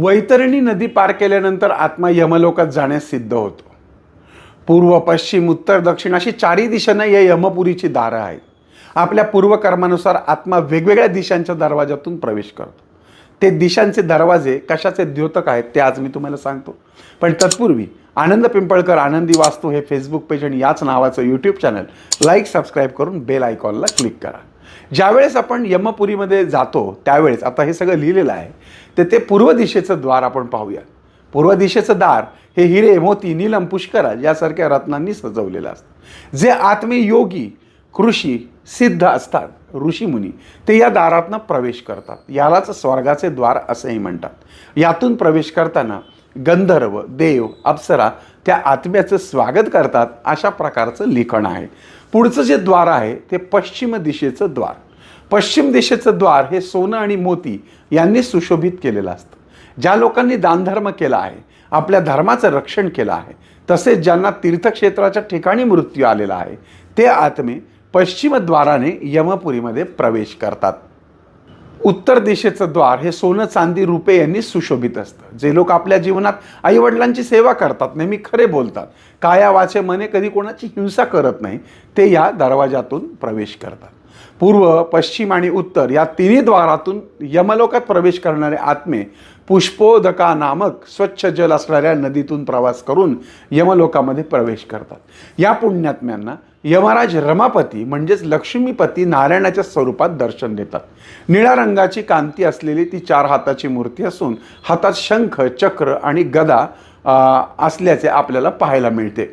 वैतरणी नदी पार केल्यानंतर आत्मा यमलोकात जाण्यास सिद्ध होतो. पूर्व पश्चिम उत्तर दक्षिण अशी चारही दिशांना या यमपुरीची दारं आहेत. आपल्या पूर्वकर्मानुसार आत्मा वेगवेगळ्या दिशांच्या दरवाजातून प्रवेश करतो. ते दिशांचे दरवाजे कशाचे द्योतक आहेत ते आज मी तुम्हाला सांगतो. पण तत्पूर्वी आनंद पिंपळकर आनंदी वास्तू हे फेसबुक पेज आणि याच नावाचं यूट्यूब चॅनल लाईक सबस्क्राईब करून बेल आयकॉनला क्लिक करा. ज्यावेळेस आपण यमपुरीमध्ये जातो त्यावेळेस आता हे सगळं लिहिलेलं आहे तर ते पूर्व दिशेचं द्वार आपण पाहूया. पूर्व दिशेचं दार हे हिरे मोती नीलम पुष्करा यासारख्या रत्नांनी सजवलेलं असतं. जे आत्मे योगी कृषी सिद्ध असतात ऋषीमुनी ते या दारातनं प्रवेश करतात. यालाच स्वर्गाचे द्वार असेही म्हणतात. यातून प्रवेश करताना गंधर्व देव अप्सरा त्या आत्म्याचं स्वागत करतात अशा प्रकारचं लिखण आहे. पुढचं जे द्वार आहे ते पश्चिम दिशेचं द्वार. पश्चिम दिशेचं द्वार हे सोनं आणि मोती यांनी सुशोभित केलेलं असतं. ज्या लोकांनी दानधर्म केला आहे आपल्या धर्माचं रक्षण केलं आहे तसेच ज्यांना तीर्थक्षेत्राच्या ठिकाणी मृत्यू आलेला आहे ते आत्मे पश्चिम द्वाराने यमपुरीमध्ये प्रवेश करतात. उत्तर दिशेचं द्वार हे सोनं चांदी रुपे यांनी सुशोभित असतं. जे लोक आपल्या जीवनात आईवडिलांची सेवा करतात नेहमी खरे बोलतात. काया वाचे मने कधी कोणाची हिंसा करत नाही ते या दरवाजातून प्रवेश करतात. पूर्व पश्चिम आणि उत्तर या तिन्ही द्वारातून यमलोकात प्रवेश करणारे आत्मे पुष्पोदका नामक स्वच्छ जल असणाऱ्या नदीतून प्रवास करून यमलोकामध्ये प्रवेश करतात. या पुण्यात्म्यांना यमराज रमापती म्हणजेच लक्ष्मीपती नारायणाच्या स्वरूपात दर्शन देतात. निळ्या रंगाची कांती असलेली ती चार हाताची मूर्ती असून हातात शंख चक्र आणि गदा असल्याचे आपल्याला पाहायला मिळते.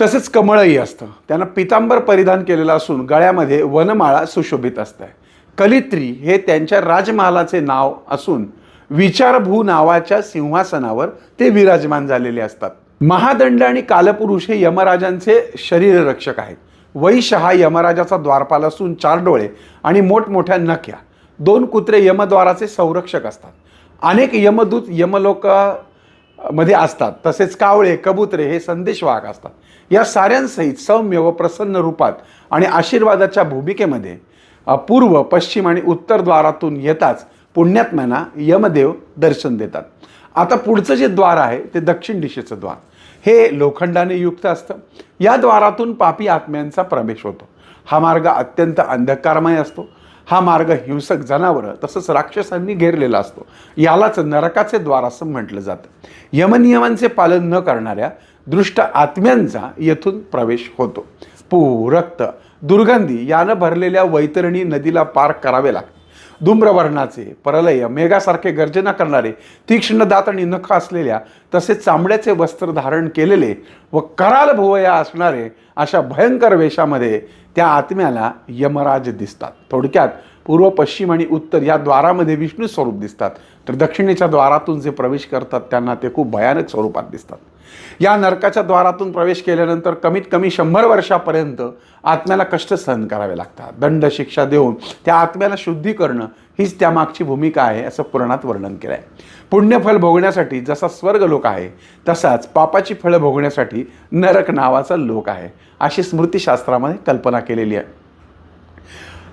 तसेच कमळही असतं. त्यांना पितांबर परिधान केलेलं असून गळ्यामध्ये वनमाळा सुशोभित असते कलित्री हे त्यांच्या राजमहालाचे नाव असून विचारभू नावाच्या सिंहासनावर ते विराजमान झालेले असतात. महादंड आणि कालपुरुष हे यमराजांचे शरीररक्षक आहेत. वैश हा यमराजाचा द्वारपाल असून चार डोळे आणि मोठमोठ्या नख्या. दोन कुत्रे यमद्वाराचे संरक्षक असतात. अनेक यमदूत यमलोका मध्ये असतात. तसेच कावळे कबुतरे हे संदेशवाहक असतात. या साऱ्यांसहित सौम्य व प्रसन्न रूपात आणि आशीर्वादाच्या भूमिकेमध्ये पूर्व पश्चिम आणि उत्तर द्वारातून येताच पुण्यात्म्यांना यमदेव दर्शन देतात. आता पुढचं जे द्वार आहे ते दक्षिण दिशेचं द्वार. हे लोखंडाने युक्त असतं. या द्वारातून पापी आत्म्यांचा प्रवेश होतो. हा मार्ग अत्यंत अंधकारमय असतो. हा मार्ग हिंसक जनावरं तसंच राक्षसांनी घेरलेला असतो. यालाच नरकाचे द्वार असं म्हटलं जातं. यमनियमांचे पालन न करणाऱ्या दृष्ट आत्म्यांचा येथून प्रवेश होतो. पू रक्त दुर्गंधी यानं भरलेल्या वैतरणी नदीला पार करावे लागते. धूम्रवर्णाचे परलय मेघासारखे गर्जना करणारे तीक्ष्ण दात आणि नख असलेल्या तसेच चांबड्याचे वस्त्र धारण केलेले व कराल भुवया असणारे अशा भयंकर वेशामध्ये त्या आत्म्याला यमराज दिसतात. थोडक्यात पूर्व पश्चिम आणि उत्तर या द्वारामध्ये विष्णू स्वरूप दिसतात. तर दक्षिणेच्या द्वारातून जे प्रवेश करतात त्यांना ते खूप भयानक स्वरूपात दिसतात. या नरकाच्या द्वारातून प्रवेश केल्यानंतर कमीत कमी शंभर वर्षापर्यंत आत्म्याला कष्ट सहन करावे लागतात. दंड शिक्षा देऊन त्या आत्म्याला शुद्धी करणं हीच त्यामागची भूमिका आहे असं पुराणात वर्णन केलं आहे पुण्यफल भोगण्यासाठी जसा स्वर्ग लोक आहे तसाच पापाची फळं भोगण्यासाठी नरक नावाचा लोक आहे अशी स्मृतीशास्त्रामध्ये कल्पना केलेली आहे.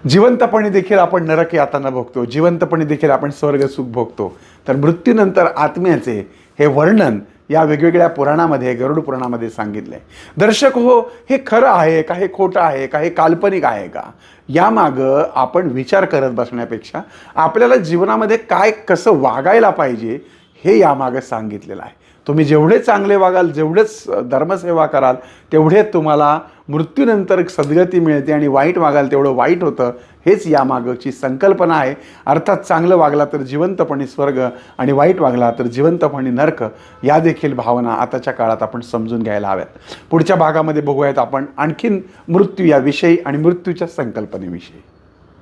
जिवंतपणे देखील आपण नरक यातना भोगतो जिवंतपणे देखील आपण स्वर्ग सुख भोगतो तर मृत्यूनंतर आत्म्याचे हे वर्णन या वेगवेगळ्या पुराणामध्ये गरुड पुराणामध्ये सांगितलं आहे दर्शक हो हे खरं आहे का? हे खोटं आहे का? हे काल्पनिक आहे का? यामागं आपण विचार करत बसण्यापेक्षा आपल्याला जीवनामध्ये काय कसं वागायला पाहिजे हे यामागं सांगितलेलं आहे. तुम्ही जेवढे चांगले वागाल जेवढेच धर्मसेवा कराल तेवढे तुम्हाला मृत्यूनंतर सद्गती मिळते आणि वाईट वागाल तेवढं वाईट होतं हेच यामागची संकल्पना आहे. अर्थात चांगलं वागला तर जिवंतपणे स्वर्ग आणि वाईट वागला तर जिवंतपणे नर्क. या देखील भावना आताच्या काळात आपण समजून घ्यायला हव्यात. पुढच्या भागामध्ये बघूयात आपण आणखीन मृत्यू याविषयी आणि मृत्यूच्या संकल्पनेविषयी.